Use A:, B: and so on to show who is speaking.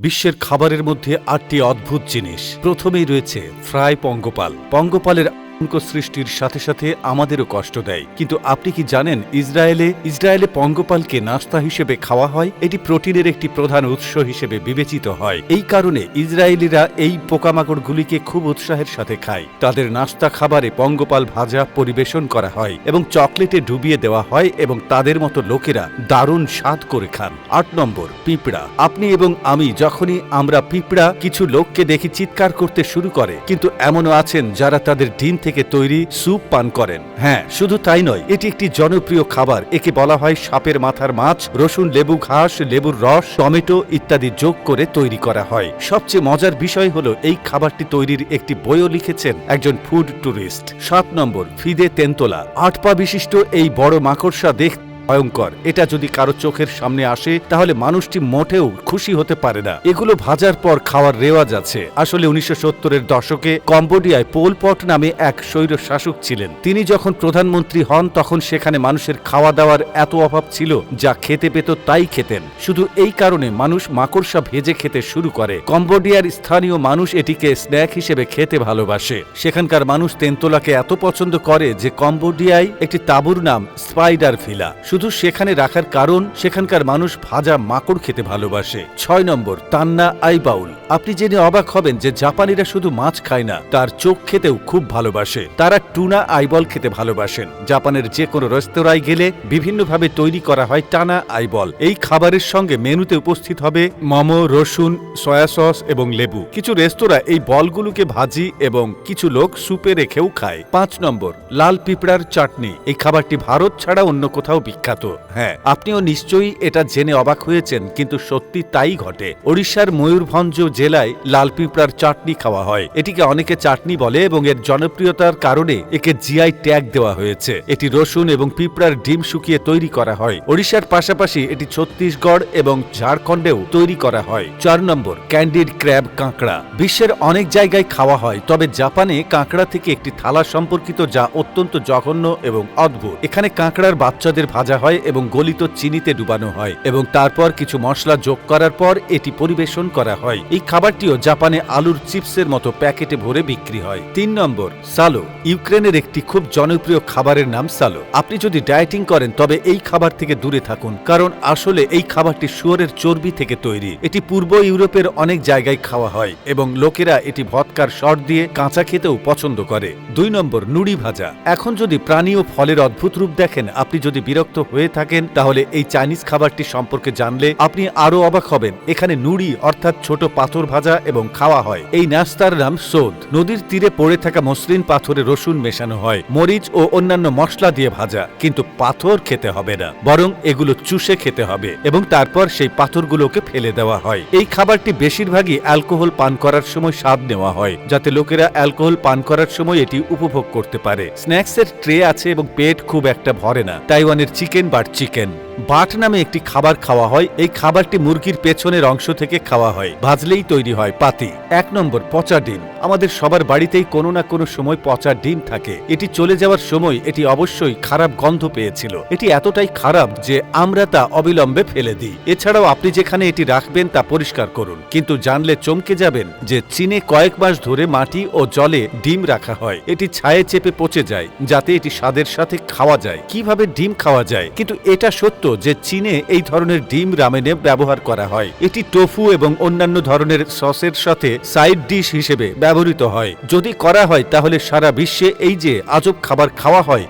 A: বিশ্বের খাবারের মধ্যে আটটি অদ্ভুত জিনিস। প্রথমেই রয়েছে ফ্রাই পঙ্গপাল। পঙ্গপালের সৃষ্টির সাথে সাথে আমাদেরও কষ্ট দেয়। কিন্তু আপনি কি জানেন, ইসরায়েলে ইসরায়েলে পঙ্গপালকে নাস্তা হিসেবে খাওয়া হয়? এটি প্রোটিনের একটি প্রধান উৎস হিসেবে বিবেচিত হয়। এই কারণে ইসরায়েলিরা এই পোকামাকড়গুলিকে খুব উৎসাহের সাথে খায়। তাদের নাস্তা খাবারে পঙ্গপাল ভাজা পরিবেশন করা হয় এবং চকলেটে ডুবিয়ে দেওয়া হয় এবং তাদের মতো লোকেরা দারুণ স্বাদ করে খান। আট নম্বর, পিঁপড়া। আপনি এবং আমি যখনই আমরা পিঁপড়া, কিছু লোককে দেখি চিৎকার করতে শুরু করে, কিন্তু এমনও আছেন যারা তাদের ডিম থেকে তৈরি স্যুপ পান করেন। হ্যাঁ শুধু তাই নয়, এটি একটি জনপ্রিয় খাবার। একে বলা হয় সাপের মাথার মাছ, রসুন, লেবু ঘাস, লেবুর রস, টমেটো ইত্যাদি যোগ করে তৈরি করা হয়। সবচেয়ে মজার বিষয় হলো, এই খাবারটি তৈরির একটি বইও লিখেছেন একজন ফুড ট্যুরিস্ট সাত নম্বর, ফিদে তেন্তলা। আট পা বিশিষ্ট এই বড় মাকড়সা দেখ ভয়ঙ্কর। এটা যদি কারও চোখের সামনে আসে, তাহলে মানুষটি মোটেও খুশি হতে পারে না। এগুলো ভাজার পর খাওয়ার রেওয়াজ আছে। আসলে উনিশশো সত্তরের দশকে কম্বোডিয়ায় পোলপট নামে এক স্বৈর শাসক ছিলেন। তিনি যখন প্রধানমন্ত্রী হন, তখন সেখানে মানুষের খাওয়া দাওয়ার এত অভাব ছিল যা খেতে পেত তাই খেতেন। শুধু এই কারণে মানুষ মাকড়সা ভেজে খেতে শুরু করে। কম্বোডিয়ার স্থানীয় মানুষ এটিকে স্ন্যাক হিসেবে খেতে ভালোবাসে। সেখানকার মানুষ তেন্তোলাকে এত পছন্দ করে যে কম্বোডিয়ায় একটি তাঁবুর নাম স্পাইডার ভিলা। শুধু সেখানে রাখার কারণ, সেখানকার মানুষ ভাজা মাকড় খেতে ভালোবাসে। ছয় নম্বর, তান্না আইবাউল আপনি জেনে অবাক হবেন যে জাপানিরা শুধু মাছ খায় না, তার চোখ খেতেও খুব ভালোবাসে। তারা টুনা আইবল খেতে ভালোবাসেন। জাপানের যে কোনো রেস্তোরাঁয় গেলে বিভিন্নভাবে তৈরি করা হয় টানা আইবল এই খাবারের সঙ্গে মেনুতে উপস্থিত হবে মোমো, রসুন, সয়া সস এবং লেবু। কিছু রেস্তোরাঁ এই বলগুলোকে ভাজি এবং কিছু লোক সুপে রেখেও খায়। পাঁচ নম্বর, লাল পিঁপড়ার চাটনি। এই খাবারটি ভারত ছাড়া অন্য কোথাও বিখ্যাত হ্যাঁ। আপনিও নিশ্চয়ই এটা জেনে অবাক হয়েছেন কিন্তু সত্যি তাই ঘটে। ওড়িশার ময়ূরভঞ্জ জেলায় লাল পিঁপড়ার চাটনি খাওয়া হয়। এটিকে অনেকে চাটনি বলে এবং এর জনপ্রিয়তার কারণে একে জিআই ট্যাগ দেওয়া হয়েছে। এটি রসুন এবং পিঁপড়ার ডিম শুকিয়ে তৈরি করা হয়। ওড়িশার পাশাপাশি এটি ছত্তিশগড় এবং ঝাড়খণ্ডেও তৈরি করা হয়। চার নম্বর ক্যান্ডিড ক্র্যাব কাঁকড়া। বিশ্বের অনেক জায়গায় খাওয়া হয় তবে জাপানে কাঁকড়া থেকে একটি থালা সম্পর্কিত যা অত্যন্ত জঘন্য এবং অদ্ভুত। এখানে কাঁকড়ার বাচ্চাদের ভাজা হয় এবং গলিত চিনিতে ডুবানো হয় এবং তারপর কিছু মশলা যোগ করার পর এটি পরিবেশন করা হয়। এই খাবারটিও জাপানে আলুর চিপসের মতো প্যাকেটে ভরে বিক্রি হয়। তিন নম্বর, সালো। ইউক্রেনের একটি খুব জনপ্রিয় খাবারের নাম সালো। আপনি যদি ডায়েটিং করেন, তবে এই খাবার থেকে দূরে থাকুন, কারণ আসলে এই খাবারটি শুয়োরের চর্বি থেকে তৈরি। এটি পূর্ব ইউরোপের অনেক জায়গায় খাওয়া হয় এবং লোকেরা এটি ভৎকার শট দিয়ে কাঁচা খেতেও পছন্দ করে। দুই নম্বর, নুড়ি ভাজা। এখন যদি প্রাণী ও ফলের অদ্ভুত রূপ দেখেন, আপনি যদি বিরক্ত হয়ে থাকেন, তাহলে এই চাইনিজ খাবারটি সম্পর্কে জানলে আপনি আরও অবাক হবেন। এখানে নুড়ি, অর্থাৎ ছোট পাথর ভাজা এবং খাওয়া হয়। এই নাস্তার নাম সোদ। নদীর তীরে পড়ে থাকা মসৃণ পাথরে রসুন মেশানো হয়, মরিচ ও অন্যান্য মশলা দিয়ে ভাজা। কিন্তু পাথর খেতে হবে না, বরং এগুলো চুষে খেতে হবে এবং তারপর সেই পাথরগুলোকে ফেলে দেওয়া হয়। এই খাবারটি বেশিরভাগই অ্যালকোহল পান করার সময় স্বাদ নেওয়া হয়, যাতে লোকেরা অ্যালকোহল পান করার সময় এটি উপভোগ করতে পারে। স্ন্যাক্সের ট্রে আছে এবং পেট খুব একটা ভরে না। তাইওয়ানের চিকেন বাট চিকেন। বাট নামে একটি খাবার খাওয়া হয়। এই খাবারটি মুরগির পেছনের অংশ থেকে খাওয়া হয়। ভাজলেই তৈরি হয় পাতি। এক নম্বর, পচা ডিম। আমাদের সবার বাড়িতেই কোনো না কোনো সময় পচা ডিম থাকে। এটি চলে যাওয়ার সময় এটি অবশ্যই খারাপ গন্ধ পেয়েছিল। এটি এতটাই খারাপ যে আমরা তা অবিলম্বে ফেলে দিই। এছাড়াও আপনি যেখানে এটি রাখবেন তা পরিষ্কার করুন। কিন্তু জানলে চমকে যাবেন যে চীনে কয়েক মাস ধরে মাটি ও জলে ডিম রাখা হয়। এটি ছায়ে চেপে পচে যায়, যাতে এটি স্বাদের সাথে খাওয়া যায়। কীভাবে ডিম খাওয়া যায়? কিন্তু এটা সত্য যে চীনে এই ধরনের ডিম রামেনে ব্যবহার করা হয়। এটি টোফু এবং অন্যান্য ধরনের সসের সাথে সাইড ডিশ হিসেবে ব্যবহৃত হয়। যদি করা হয় তাহলে সারা বিশ্বে এই যে আজব খাবার খাওয়া হয়